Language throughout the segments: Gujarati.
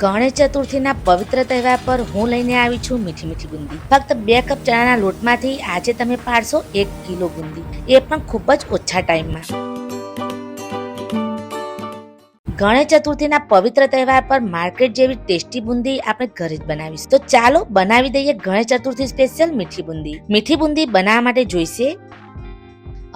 ગણેશ ચતુર્થીના પવિત્ર તહેવાર પર હું લઈને આવી છું મીઠી મીઠી બુંદી. ફક્ત બે કપ ચણાના લોટમાંથી આજે તમે પાડશો એક કિલો બુંદી. એ પણ ખૂબ જ ઓછા ટાઈમમાં. ગણેશ ચતુર્થીના પવિત્ર તહેવાર પર માર્કેટ જેવી ટેસ્ટી બુંદી આપણે ઘરે જ બનાવીશું. તો ચાલો બનાવી દઈએ ગણેશ ચતુર્થી સ્પેશિયલ મીઠી બુંદી. મીઠી બુંદી બનાવવા માટે જોઈશે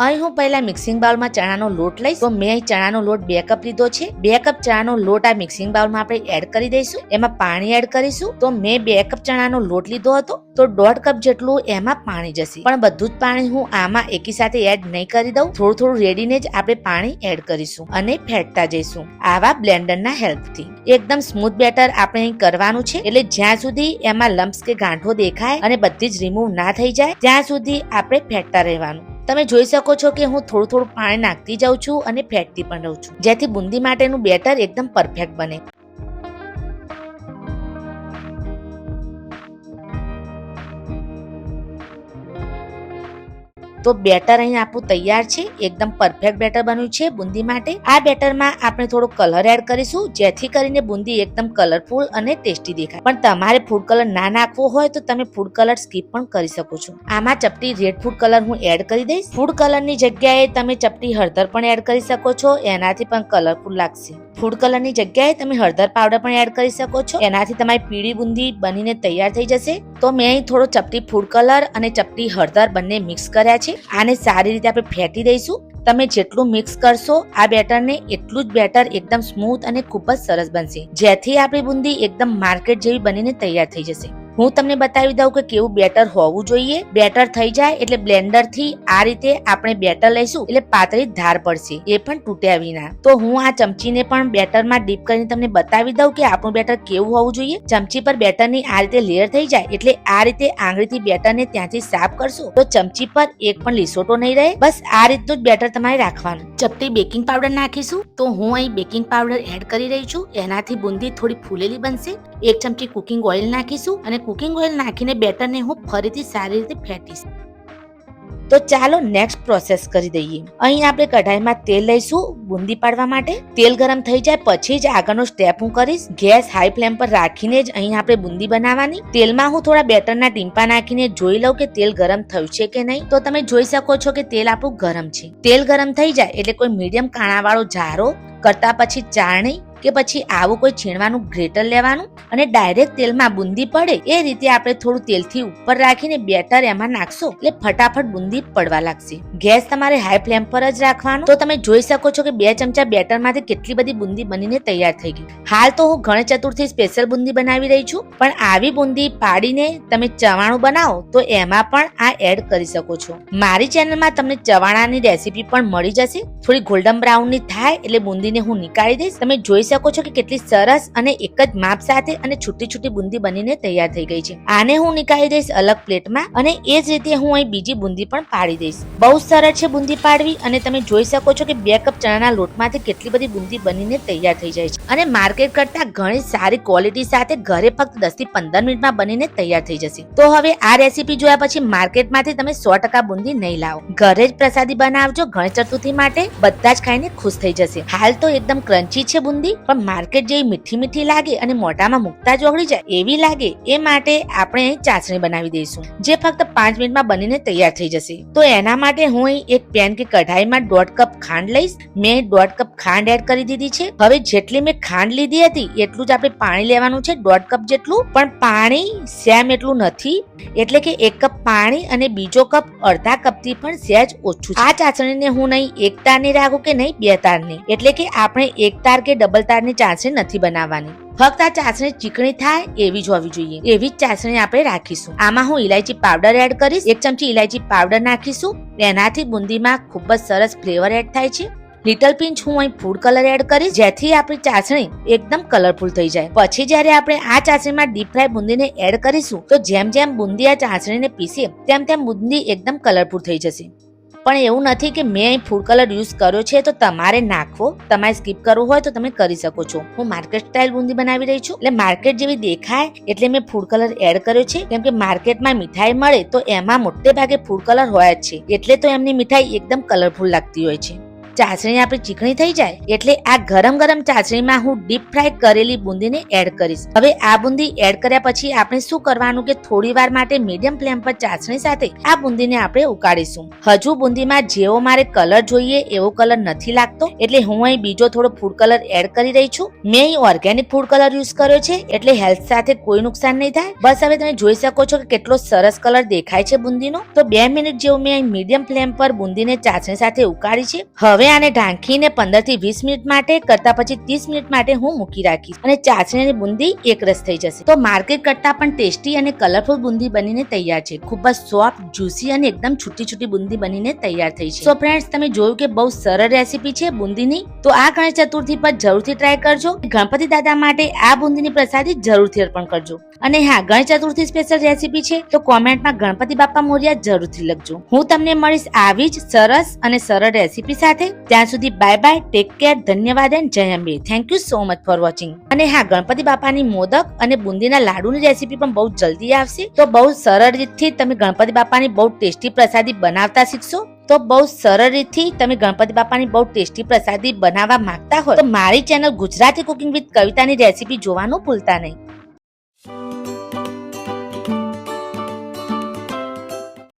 અહીં હું પહેલા મિક્સિંગ બાઉલમાં ચણાનો લોટ લઈશ. તો મેં અહીં ચણાનો લોટ બે કપ લીધો છે. બે કપ ચણાનો લોટ આ મિક્સિંગ બાઉલમાં આપણે એડ કરી દઈશું. એમાં પાણી એડ કરીશું. તો મેં બે કપ ચણાનો લોટ લીધો હતો. તો દોઢ કપ જેટલું એમાં પાણી જશે. પણ બધું જ પાણી હું આમાં એકી સાથે એડ નહીં કરી દઉં. થોડું થોડું રેડીને જ આપણે પાણી એડ કરીશું અને ફેટતા જઈશું. આવા બ્લેન્ડરના હેલ્પથી. એકદમ સ્મૂથ બેટર આપણે અહીં કરવાનું છે. એટલે જ્યાં સુધી એમાં લમ્સ કે ગાંઠો દેખાય અને બધી જ રિમૂવ ના થઈ જાય, ત્યાં સુધી આપણે ફેટતા રહેવાનું. તમે જોઈ શકો છો કે હું થોડું થોડું પાણી નાખતી જાઉં છું અને ફેટતી પણ રહું છું. જેથી બુંદી માટેનું બેટર એકદમ પરફેક્ટ બને. તો બેટર અહીં આપણું તૈયાર છે, એકદમ પરફેક્ટ બેટર બન્યું છે બુંદી માટે. આ બેટરમાં આપણે થોડો કલર એડ કરીશું, જેથી કરીને બુંદી એકદમ કલરફુલ અને ટેસ્ટી દેખાય. પણ તમારે ફૂડ કલર ના નાખવો હોય તો તમે ફૂડ કલર સ્કીપ પણ કરી શકો છો. આમાં ચપટી રેડ ફૂડ કલર હું એડ કરી દઈશ. ફૂડ કલરની જગ્યાએ તમે ચપટી હળદર પણ એડ કરી શકો છો, એનાથી પણ કલરફુલ લાગશે. ફૂડ કલરની જગ્યાએ તમે હળદર પાવડર પણ એડ કરી શકો છો. એનાથી તમારી પીળી બુંદી બનીને તૈયાર થઈ જશે. તો મેં અહીં થોડો ચપટી ફૂડ કલર અને ચપટી હળદર બંને મિક્સ કર્યા છે. આને સારી રીતે આપણે ફેટી દઈશું. તમે જેટલું મિક્સ કરશો આ બેટરને એટલું જ બેટર એકદમ સ્મૂથ અને ખૂબ જ સરસ બનશે. જેથી આપણી બુંદી એકદમ માર્કેટ જેવી બનીને તૈયાર થઈ જશે. હું તમને બતાવી દઉં કે કેવું બેટર હોવું જોઈએ. બેટર થઈ જાય એટલે બ્લેન્ડરથી આ રીતે આપણે બેટર લઈશું એટલે પાતળી ધાર પડશે. એ પણ તૂટ્યા વિના. તો હું આ ચમચીને પણ બેટરમાં ડીપ કરીને તમને બતાવી દઉં કે આપણું બેટર કેવું હોવું જોઈએ. ચમચી પર બેટરની આ રીતે લેયર થઈ જાય એટલે આ રીતે આંગળીથી બેટરને ત્યાંથી સાફ કરશો. તો ચમચી પર એક પણ લીસોટો નહીં રહે. બસ આ રીતનું જ બેટર તમારે રાખવાનું. ચપટી બેકિંગ પાવડર નાખીશું. તો હું અહીં બેકિંગ પાવડર એડ કરી રહી છું. એનાથી બુંદી થોડી ફૂલેલી બનશે. એક ચમચી કુકિંગ ઓઇલ નાખીશું અને કુકિંગ ઓઇલ નાખીને બેટરને હું ફરીથી સારી રીતે ફેટીશ. તો ચાલો નેક્સ્ટ પ્રોસેસ કરી દઈએ. અહીં આપણે કઢાઈમાં તેલ લઈશું બુંદી પાડવા માટે. તેલ ગરમ થઈ જાય પછી જ આગળનો સ્ટેપ હું કરીશ. ગેસ હાઈ ફ્લેમ પર રાખીને જ અહીં આપણે બુંદી બનાવવાની. તેલમાં હું થોડા બેટરના ટીમ્પા નાખીને જોઈ લઉં કે તેલ ગરમ થયું છે કે નહીં. તો તમે જોઈ શકો છો કે તેલ આપણું ગરમ છે. તેલ ગરમ થઈ જાય એટલે કોઈ મીડિયમ કાણાવાળો જારો, કરતા પછી ચારણી કે પછી આવું કોઈ છીણવાનું ગ્રેટર લેવાનું અને ડાયરેક્ટ તેલમાં બુંદી પડે એ રીતે આપણે થોડું તેલથી ઉપર રાખીને બેટર એમાં નાખશો એટલે ફટાફટ બુંદી પડવા લાગશે. ગેસ તમારે હાઈ ફ્લેમ પર જ રાખવાનો. તો તમે જોઈ શકો છો કે બે ચમચા બેટરમાંથી કેટલી બધી બુંદી બનીને તૈયાર થઈ ગઈ. હાલ તો હું ગણેશ ચતુર્થી સ્પેશિયલ બુંદી બનાવી રહી છું, પણ આવી બુંદી પાડીને તમે ચવાણું બનાવો તો એમાં પણ આ એડ કરી શકો છો. મારી ચેનલમાં તમને ચવાણાની રેસીપી પણ મળી જશે. થોડી ગોલ્ડન બ્રાઉનની થાય એટલે બુંદીને હું નીકાળી દઈશ. તમે જોઈ શકો છો કે કેટલી સરસ અને એક જ માપ સાથે અને છૂટી છૂટી બુંદી બનીને તૈયાર થઈ ગઈ છે. આને હું નીકાળી દઈશ અલગ પ્લેટમાં અને એ જ રીતે હું અહીં બીજી બુંદી પણ પાડી દઈશ. બહુ સરળ છે બુંદી પાડવી અને તમે જોઈ શકો છો કે બે કપ ચણાના લોટમાંથી કેટલી બધી બુંદી બનીને તૈયાર થઈ જાય છે. અને માર્કેટ કરતા ઘણી સારી ક્વોલિટી સાથે ઘરે ફક્ત દસથી પંદર મિનિટમાં બનીને તૈયાર થઈ જશે. તો હવે આ રેસીપી જોયા પછી માર્કેટમાંથી તમે સો ટકા બુંદી નહીં લાવો. ઘરે જ પ્રસાદી બનાવજો ગણેશ ચતુર્થી માટે, બધા જ ખાઈને ખુશ થઈ જશે. હાલ તો એકદમ ક્રન્ચી છે બુંદી પણ માર્કેટ જેવી મીઠી મીઠી લાગે અને મોઢામાં મુકતા જ ઓગળી જાય એવી લાગે, એ માટે આપણે અહીં ચાસણી બનાવી દઈશું, જે ફક્ત પાંચ મિનિટમાં બનીને તૈયાર થઈ જશે. તો એના માટે હું અહીં એક પેન કે કઢાઈમાં દોઢ કપ ખાંડ લઈશ. મેં દોઢ કપ ખાંડ એડ કરી દીધી છે. હવે જેટલી મેં ખાંડ લીધી હતી, એટલું જ આપણે પાણી લેવાનું છે, દોઢ કપ જેટલું. પણ પાણી સેમ એટલું નથી, એટલે કે એક કપ પાણી અને બીજો કપ અડધા કપથી પણ સહેજ ઓછું આ ચાસણીને હું નહીં એક તારની રાખું કે નહીં બે તારની, એટલે કે આપણે એક તાર કે ડબલ તારની ચાસણી નથી બનાવવાની. ફક્ત આ ચાસણી ચીકણી થાય એવી જ હોવી જોઈએ. એવી જ ચાસણી આપણે રાખીશું. આમાં હું ઇલાયચી પાવડર એડ કરીશ. એક ચમચી ઇલાયચી પાવડર નાખીશું. એનાથી બુંદીમાં ખૂબ જ સરસ ફ્લેવર એડ થાય છે. લિટલ પિંચ હું અહીં ફૂડ કલર એડ કરીશ. જેથી આપણી ચાસણી એકદમ કલરફુલ થઈ જાય. પછી જ્યારે આપણે આ ચાસણીમાં ડીપ ફ્રાય બુંદીને એડ કરીશું, તો જેમ જેમ બુંદી આ ચાસણીને પીસે, તેમ તેમ બુંદી એકદમ કલરફુલ થઈ જશે. પણ એવું નથી કે મેં ફૂડ કલર યુઝ કર્યો છે તો તમારે નાખવો. તમારે સ્કીપ કરવું હોય તો તમે કરી શકો છો. હું માર્કેટ સ્ટાઇલ બુંદી બનાવી રહી છું. એટલે માર્કેટ જેવી દેખાય એટલે મેં ફૂડ કલર એડ કર્યો છે. કેમ કે માર્કેટમાં મીઠાઈ મળે તો એમાં મોટે ભાગે ફૂડ કલર હોય જ છે. એટલે તો એમની મીઠાઈ એકદમ કલરફુલ લાગતી હોય છે. ચાસણી આપણી ચીકણી થઈ જાય, એટલે આ ગરમ ગરમ ચાસણીમાં હું ડીપ ફ્રાય કરેલી બુંદીને એડ કરીશ. હવે આ બુંદી એડ કર્યા પછી આપણે શું કરવાનું કે થોડી વાર માટે મીડિયમ ફ્લેમ પર ચાસણી સાથે આ બુંદીને આપણે ઉકાળીશું. હજુ બુંદીમાં જેવો મારે કલર જોઈએ એવો કલર નથી લાગતો, એટલે હું અહીં બીજો થોડો ફૂડ કલર એડ કરી રહી છું. મેં ઓર્ગેનિક ફૂડ કલર યુઝ કર્યો છે, એટલે હેલ્થ સાથે કોઈ નુકસાન નહીં થાય. બસ હવે તમે જોઈ શકો છો કે કેટલો સરસ કલર દેખાય છે બુંદીનો. તો બે મિનિટ જેવું મેં અહીં મીડિયમ ફ્લેમ પર બુંદીને ચાસણી સાથે ઉકાળી છે. હવે આને ઢાંકીને પંદરથી વીસ મિનિટ માટે કરતા પછી ત્રીસ મિનિટ માટે હું મૂકી રાખીશ. અને ચાસણી અને બુંદી એક રસ થઈ જશે. તો માર્કેટ કરતા પણ ટેસ્ટી અને કલરફુલ બુંદી બનીને તૈયાર છે. ખૂબ જ સોફ્ટ, જ્યુસી અને એકદમ છૂટી છૂટી બુંદી બનીને તૈયાર થઈ છે. સો ફ્રેન્ડ્સ તમે જોયું કે બહુ સરળ રેસીપી છે બુંદીની? તો આ ગણેશ ચતુર્થી પર જરૂરથી ટ્રાય કરજો. ગણપતિ દાદા માટે આ બુંદીની પ્રસાદી જરૂરથી અર્પણ કરજો. અને હા, ગણેશ ચતુર્થી સ્પેશિયલ રેસીપી છે. તો કોમેન્ટમાં ગણપતિ બાપા મોર્યા જરૂરથી લખજો. હું તમને મળીશ આવી જ સરસ અને સરળ રેસીપી સાથે. ત્યાં સુધી બાય બાય ટેક કેર ધન્યવાદ એન્ડ જય Ambe. Thank you so much for watching અને હા, ગણપતિ બાપાની મોદક અને બુંદીના લાડુની રેસીપી પણ બહુ જલ્દી આવશે. તો બહુ સરળ રીતથી તમે ગણપતિ બાપાની બહુ ટેસ્ટી પ્રસાદી બનાવતા શીખશો. તો બહુ સરળ રીતથી તમે ગણપતિ બાપાની બહુ ટેસ્ટી પ્રસાદી બનાવવા માંગતા હોય તો મારી ચેનલ ગુજરાતી કુકિંગ વિથ કવિતાની રેસીપી જોવાનું ભૂલતા નહીં.